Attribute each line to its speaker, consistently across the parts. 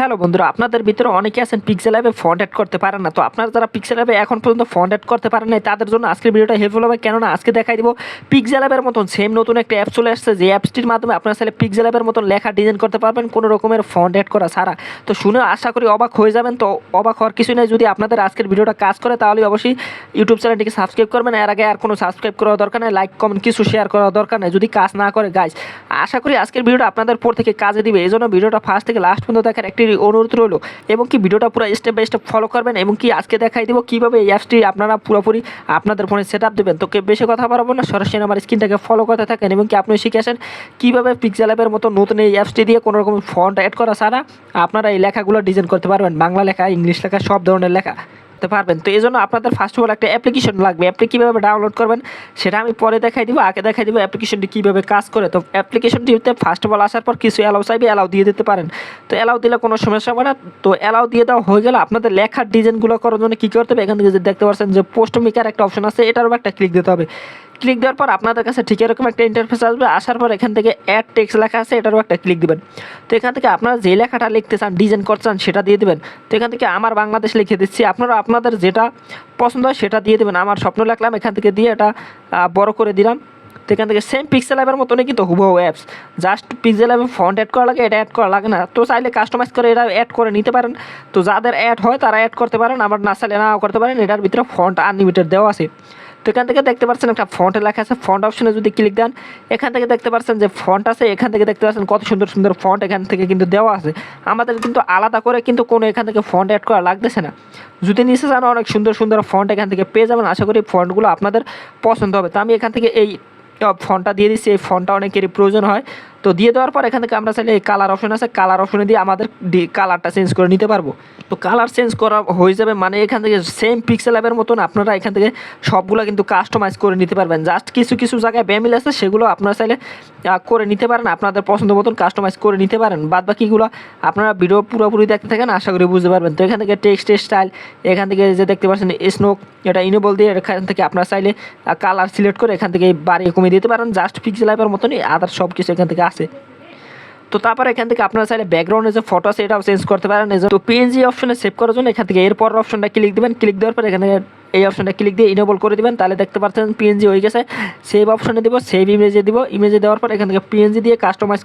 Speaker 1: Hello বন্ধুরা, আপনাদের ভিতরে অনেকে আছেন পিক্সেল অ্যাপে ফন্ট অ্যাড করতে পারেন না। তো আপনারা যারা পিক্সেল অ্যাপে এখন পর্যন্ত ফন্ট অ্যাড করতে পারেন না তাদের জন্য আজকের ভিডিওটা হেল্পফুল হবে। কেননা আজকে দেখাই দিব পিক্সেল অ্যাপের মতন সেম নতুন একটা অ্যাপ চলে আসছে, যে অ্যাপসটির মাধ্যমে আপনারা চাইলে পিক্সেল অ্যাপের মতন লেখা ডিজাইন করতে পারবেন, কোনো রকমের ফন্ট অ্যাড করা ছাড়া। তো শুনে আশা করি অবাক হয়ে যাবেন। তো অবাক হওয়ার কিছু নেই, যদি আপনাদের আজকের ভিডিওটা কাজ করে, তাহলে অবশ্যই ইউটিউব চ্যানেলটিকে সাবস্ক্রাইব করবেন। এর আগে আর কোনো সাবস্ক্রাইব করার দরকার নেই লাইক কমেন্ট কিছু শেয়ার করার দরকার নেই, যদি কাজ না করে গাইজ আশা করি আজকের ভিডিওটা আপনাদের পর থেকে কাজে দিবে। এই জন্য ভিডিওটা ফার্স্ট থেকে লাস্ট পর্যন্ত দেখার একটি অনুরোধ রইল। এবং কি ভিডিওটা পুরো স্টেপ বাই স্টেপ ফলো করবেন এবং কি আজকে দেখাই দেবো কীভাবে এই অ্যাপসটি আপনারা পুরোপুরি আপনাদের ফোনে সেট আপ দেবেন। তো কেউ বেশি কথা বলব না, সরাসরি আমার স্ক্রিনটাকে ফলো করতে থাকেন এবং কি আপনি শিখে আসেন কীভাবে পিক্সেল অ্যাপের মতো নতুন এই অ্যাপসটি দিয়ে কোনো রকম ফন্ট অ্যাড করা ছাড়া আপনারা এই লেখাগুলো ডিজাইন করতে পারবেন। বাংলা লেখা ইংলিশ লেখা, সব ধরনের লেখা। করতে পারবেন। তো এই জন্য আপনাদের ফার্স্ট অফ অল একটা অ্যাপ্লিকেশন লাগবে। অ্যাপটি কীভাবে ডাউনলোড করবেন সেটা আমি পরে দেখাই দিব, আগে দেখাই দিব অ্যাপ্লিকেশনটি কীভাবে কাজ করে। তো অ্যাপ্লিকেশনটিতে ফার্স্ট অফ অল আসার পর কিছু অ্যালাউ চাইবে অ্যালাউ দিয়ে দিতে পারেন। তো অ্যালাউ দিলে কোনো সমস্যা হবে না। তো অ্যালাউ দিয়ে দেওয়া হয়ে গেলে আপনাদের লেখার ডিজাইনগুলো করার জন্য কী করতে হবে? এখান থেকে যে দেখতে পাচ্ছেন যে পোস্ট মেকার একটা অপশন আছে, এটারও একটা ক্লিক দিতে হবে। ক্লিক দেওয়ার পর আপনাদের কাছে ঠিক এরকম একটা ইন্টারফেস আসবে। আসার পর এখান থেকে অ্যাড টেক্সট লেখা আছে, এটারও একটা ক্লিক দেবেন। তো এখান থেকে আপনারা যে লেখাটা লিখতে চান ডিজাইন করতে চান, সেটা দিয়ে দেবেন। তো এখান থেকে আমার বাংলাদেশ লিখে দিচ্ছি। আপনারা আপনাদের যেটা পছন্দ হয় সেটা দিয়ে দেবেন। আমার স্বপ্ন লিখলাম, এখান থেকে দিয়ে এটা বড় করে দিলাম। তো এখান থেকে সেম পিক্সেল অ্যাপের মতনই কিন্তু হুবহু অ্যাপস জাস্ট পিক্সেল অ্যাপে ফন্ট অ্যাড করা লাগে, এটা অ্যাড করা লাগে না। তো চাইলে কাস্টমাইজ করে এটা অ্যাড করে নিতে পারেন। তো যাদের অ্যাড হয়, তারা অ্যাড করতে পারেন। আবার না চাইলে নাও করতে পারেন। এটার ভিতরে ফন্ট আনলিমিটেড দেওয়া আছে। এখান থেকে দেখতে পাচ্ছেন একটা ফন্ট লেখা আছে। ফন্ট অপশনে যদি ক্লিক দেন, এখান থেকে দেখতে পাচ্ছেন যে ফন্ট আছে, এখান থেকে দেখতে পাচ্ছেন কত সুন্দর সুন্দর ফন্ট এখান থেকে কিন্তু দেওয়া আছে। আমাদের কিন্তু আলাদা করে কিন্তু কোনো এখান থেকে ফন্ট অ্যাড করা লাগতেছে না। যদি নিচে যান অনেক সুন্দর সুন্দর ফন্ট এখান থেকে পেয়ে যাবেন। আশা করি ফন্টগুলো আপনাদের পছন্দ হবে। তো আমি এখান থেকে এই ফোনটা দিয়ে দিচ্ছি। এই ফোনটা অনেকেরই প্রয়োজন হয়। তো দিয়ে দেওয়ার পর এখান থেকে আমরা চাইলে এই কালার অপশন আছে কালার অপশনে দিয়ে আমাদের কালারটা চেঞ্জ করে নিতে পারব। তো কালার চেঞ্জ করা হয়ে যাবে মানে এখান থেকে সেম পিক্সেল অ্যাপের মতন আপনারা এখান থেকে সবগুলো কিন্তু কাস্টমাইজ করে নিতে পারবেন। জাস্ট কিছু কিছু জায়গায় ব্যামিল আছে, সেগুলো আপনারা চাইলে করে নিতে পারেন, আপনাদের পছন্দ মতন কাস্টমাইজ করে নিতে পারেন। বাদ বাকিগুলো আপনারা ভিডিও পুরোপুরি দেখতে থাকেন, আশা করি বুঝতে পারবেন। তো এখান থেকে টেক্সট স্টাইল এখান থেকে যে দেখতে পাচ্ছেন স্নোক এটা ইনেবল দিয়ে এখান থেকে আপনারা চাইলে কালার সিলেক্ট করে এখান থেকে বাড়িয়ে কমিয়ে দিতে পারেন। জাস্ট পিক্সেল অ্যাপের মতনই আদার সব কিছু এখান থেকে আছে। তো তারপর এখান থেকে আপনারা চাইলে ব্যাকগ্রাউন্ডে যে ফটো আছে, এটাও চেঞ্জ করতে পারেন। তো পিএনজি অপশনে সেভ করার জন্য এখান থেকে এরপর অপশনটা ক্লিক দেবেন। ক্লিক দেওয়ার পর এখানে এই অপশনটা ক্লিক দিয়ে ইনেবল করে দেবেন। তাহলে দেখতে পাচ্ছেন পিএনজি হয়ে গেছে। সেভ অপশনে দিব সেভ ইমেজে দিব। ইমেজে দেওয়ার পর এখান থেকে পিএনজি দিয়ে কাস্টমাইজ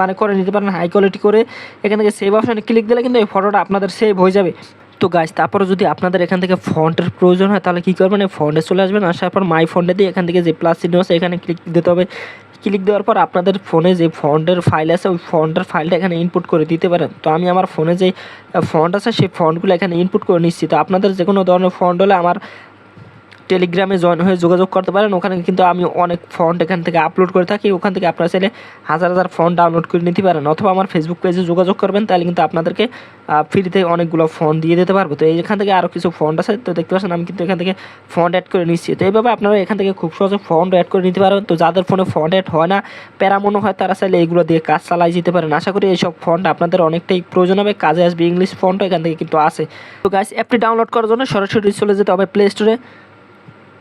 Speaker 1: মানে করে নিতে পারেন হাই কোয়ালিটি করে। এখান থেকে সেভ অপশনে ক্লিক দিলে কিন্তু এই ফটোটা আপনাদের সেভ হয়ে যাবে। তো গাছ তারপরে যদি আপনাদের এখান থেকে ফন্টের প্রয়োজন হয়, তাহলে কী করবেন? এই ফন্টে চলে আসবেন। আসার পর মাই ফন্টে দিয়ে এখান থেকে যে প্লাস চিহ্ন আছে, এখানে ক্লিক দিতে হবে। ক্লিক দেওয়ার পর আপনাদের ফোনে যে ফন্টের ফাইল আছে, ওই ফন্টের ফাইলটা এখানে ইনপুট করে দিতে পারেন। তো আমি আমার ফোনে যে ফন্ট আছে, সেই ফন্টগুলো এখানে ইনপুট করে নিচ্ছি। তো আপনাদের যে কোনো ধরনের ফন্ট হলে আমার টেলিগ্রামে জয়েন হয়ে যোগাযোগ করতে পারেন। ওখানে কিন্তু আমি অনেক ফন্ট এখান থেকে আপলোড করে থাকি। ওখান থেকে আপনারা চাইলে হাজার হাজার ফন্ট ডাউনলোড করে নিতে পারেন। অথবা আমার ফেসবুক পেজে যোগাযোগ করবেন, তাহলে কিন্তু আপনাদেরকে ফ্রিতে অনেকগুলো ফোন দিয়ে দিতে পারব। তো এখান থেকে আরও কিছু ফন্ট আছে, তো দেখতে পাচ্ছেন আমি কিন্তু এখান থেকে ফন্ট অ্যাড করে নিচ্ছি। তো এইভাবে আপনারা এখান থেকে খুব সহজে ফন্ট অ্যাড করে নিতে পারবেন। তো যাদের ফোনে ফন্ট অ্যাড হয় না, প্যারা মনে হয় তারা চাইলে এইগুলো দিয়ে কাজ চালাই যেতে পারেন। আশা করি এইসব ফন্ট আপনাদের অনেকটাই প্রয়োজন হবে। কাজে আসবে ইংলিশ ফন্টও এখান থেকে কিন্তু আসে। তো গাইস অ্যাপটি ডাউনলোড করার জন্য সরাসরি চলে যেতে হবে প্লে স্টোরে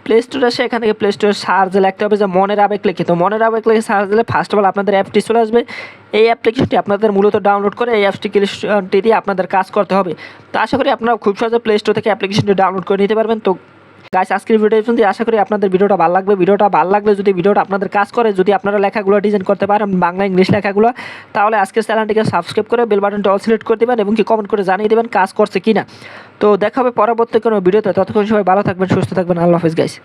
Speaker 1: প্লে স্টোরে আসে এখান থেকে প্লে স্টোরে সার্চ লিখতে হবে যে মনের আবেগ লিখে। তো মনের আবেগ লিখে সার্চ দিলে ফার্স্ট অফ অল আপনাদের অ্যাপটি চলে আসবে। এই অ্যাপ্লিকেশনটি আপনাদের মূলত ডাউনলোড করে এই অ্যাপসটি দিয়ে আপনাদের কাজ করতে হবে। তো আশা করি আপনারা খুব সহজে প্লে স্টোর থেকে অ্যাপ্লিকেশনটি ডাউনলোড করে নিতে পারবেন। তো গাছ আজকের ভিডিও পর্যন্ত আশা করি আপনাদের ভিডিওটা ভালো লাগবে। ভিডিওটা ভালো লাগলে যদি ভিডিওটা আপনাদের কাজ করে, যদি আপনারা লেখাগুলো ডিজাইন করতে পারেন, বাংলা ইংলিশ লেখাগুলো, তাহলে আজকের চ্যানেলটিকে সাবস্ক্রাইব করে বেল বাটনটা অল সিলেক্ট করে দেবেন এবং কি কমেন্ট করে জানিয়ে দেবেন কাজ করছে কিনা। তো দেখা হবে পরবর্তী কোনো ভিডিওতে ততক্ষণ সবাই ভালো থাকবেন, সুস্থ থাকবেন। আল্লাহ হাফিজ গাইস